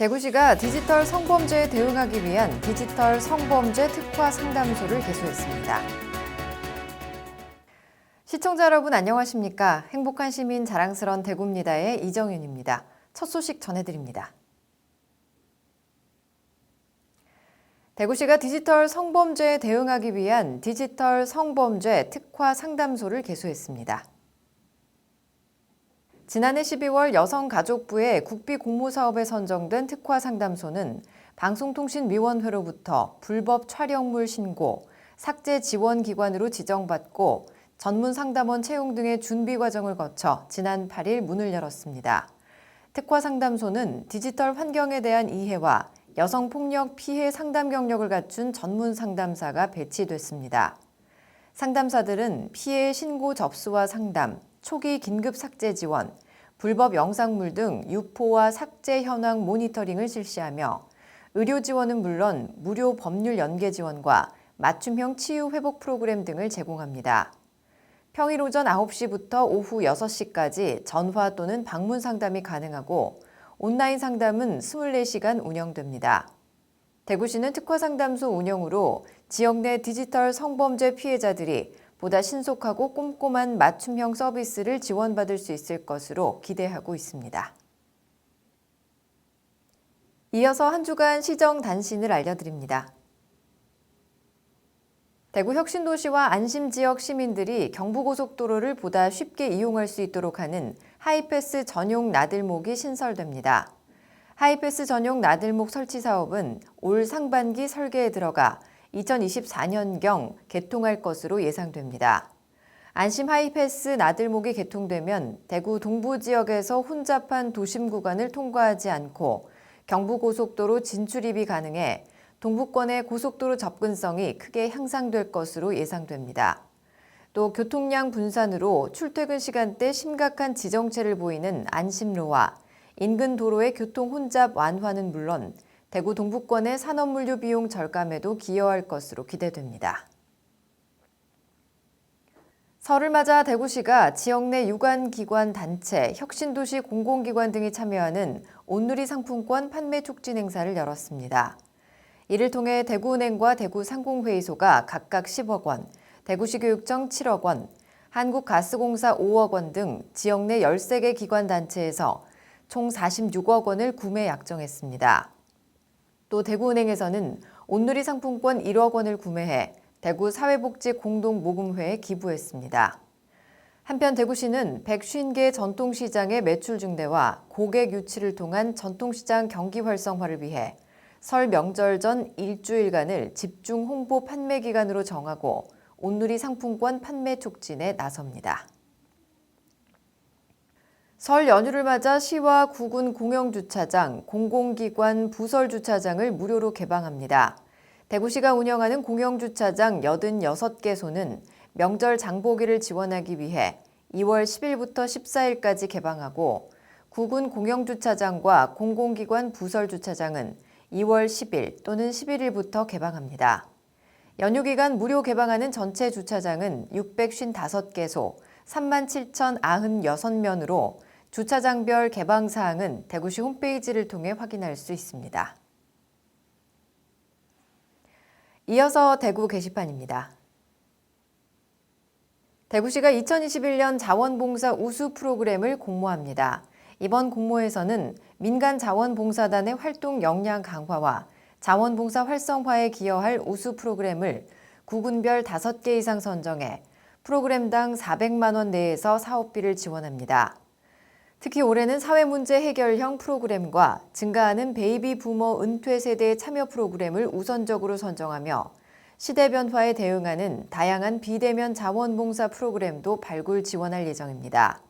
대구시가 디지털 성범죄에 대응하기 위한 디지털 성범죄 특화 상담소를 개소했습니다. 시청자 여러분 안녕하십니까? 행복한 시민 자랑스런 대구입니다의 이정윤입니다. 첫 소식 전해드립니다. 대구시가 디지털 성범죄에 대응하기 위한 디지털 성범죄 특화 상담소를 개소했습니다. 지난해 12월 여성가족부의 국비 공모사업에 선정된 특화 상담소는 방송통신위원회로부터 불법 촬영물 신고, 삭제 지원 기관으로 지정받고 전문 상담원 채용 등의 준비 과정을 거쳐 지난 8일 문을 열었습니다. 특화 상담소는 디지털 환경에 대한 이해와 여성 폭력 피해 상담 경력을 갖춘 전문 상담사가 배치됐습니다. 상담사들은 피해 신고 접수와 상담, 초기 긴급 삭제 지원, 불법 영상물 등 유포와 삭제 현황 모니터링을 실시하며 의료 지원은 물론 무료 법률 연계 지원과 맞춤형 치유 회복 프로그램 등을 제공합니다. 평일 오전 9시부터 오후 6시까지 전화 또는 방문 상담이 가능하고 온라인 상담은 24시간 운영됩니다. 대구시는 특화 상담소 운영으로 지역 내 디지털 성범죄 피해자들이 보다 신속하고 꼼꼼한 맞춤형 서비스를 지원받을 수 있을 것으로 기대하고 있습니다. 이어서 한 주간 시정 단신을 알려드립니다. 대구 혁신도시와 안심지역 시민들이 경부고속도로를 보다 쉽게 이용할 수 있도록 하는 하이패스 전용 나들목이 신설됩니다. 하이패스 전용 나들목 설치 사업은 올 상반기 설계에 들어가 2024년경 개통할 것으로 예상됩니다. 안심 하이패스 나들목이 개통되면 대구 동부 지역에서 혼잡한 도심 구간을 통과하지 않고 경부고속도로 진출입이 가능해 동부권의 고속도로 접근성이 크게 향상될 것으로 예상됩니다. 또 교통량 분산으로 출퇴근 시간대 심각한 지정체를 보이는 안심로와 인근 도로의 교통 혼잡 완화는 물론 대구 동부권의 산업물류 비용 절감에도 기여할 것으로 기대됩니다. 설을 맞아 대구시가 지역 내 유관기관 단체, 혁신도시 공공기관 등이 참여하는 온누리 상품권 판매 촉진 행사를 열었습니다. 이를 통해 대구은행과 대구상공회의소가 각각 10억 원, 대구시 교육청 7억 원, 한국가스공사 5억 원 등 지역 내 13개 기관 단체에서 총 46억 원을 구매 약정했습니다. 또 대구은행에서는 온누리 상품권 1억 원을 구매해 대구 사회복지 공동 모금회에 기부했습니다. 한편 대구시는 150개 전통시장의 매출 증대와 고객 유치를 통한 전통시장 경기 활성화를 위해 설 명절 전 일주일간을 집중 홍보 판매 기간으로 정하고 온누리 상품권 판매 촉진에 나섭니다. 설 연휴를 맞아 시와 구군 공영주차장, 공공기관 부설주차장을 무료로 개방합니다. 대구시가 운영하는 공영주차장 86개소는 명절 장보기를 지원하기 위해 2월 10일부터 14일까지 개방하고 구군 공영주차장과 공공기관 부설주차장은 2월 10일 또는 11일부터 개방합니다. 연휴 기간 무료 개방하는 전체 주차장은 655개소, 37,096면으로 주차장별 개방 사항은 대구시 홈페이지를 통해 확인할 수 있습니다. 이어서 대구 게시판입니다. 대구시가 2021년 자원봉사 우수 프로그램을 공모합니다. 이번 공모에서는 민간 자원봉사단의 활동 역량 강화와 자원봉사 활성화에 기여할 우수 프로그램을 구군별 5개 이상 선정해 프로그램당 400만 원 내에서 사업비를 지원합니다. 특히 올해는 사회 문제 해결형 프로그램과 증가하는 베이비 부모 은퇴 세대 참여 프로그램을 우선적으로 선정하며 시대 변화에 대응하는 다양한 비대면 자원봉사 프로그램도 발굴 지원할 예정입니다.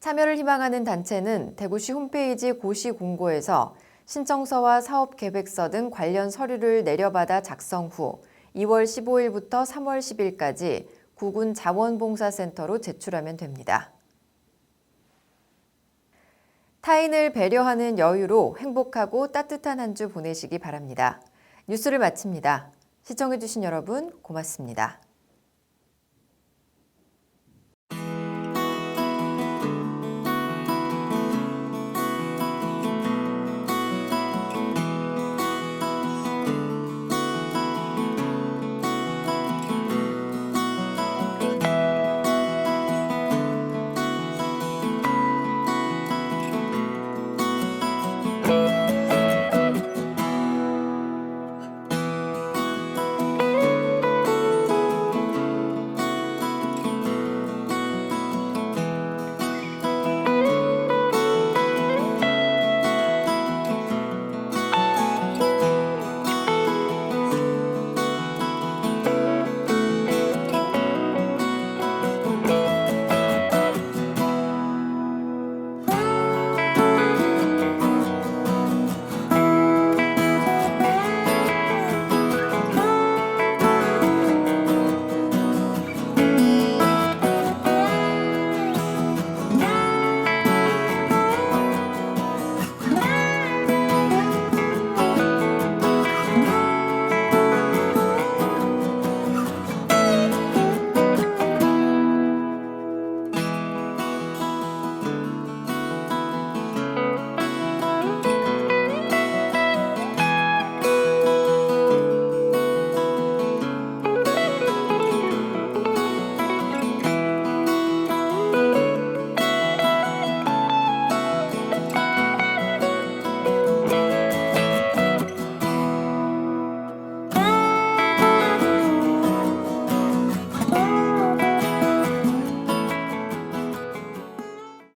참여를 희망하는 단체는 대구시 홈페이지 고시 공고에서 신청서와 사업 계획서 등 관련 서류를 내려받아 작성 후 2월 15일부터 3월 10일까지 구군 자원봉사센터로 제출하면 됩니다. 타인을 배려하는 여유로 행복하고 따뜻한 한 주 보내시기 바랍니다. 뉴스를 마칩니다. 시청해주신 여러분 고맙습니다.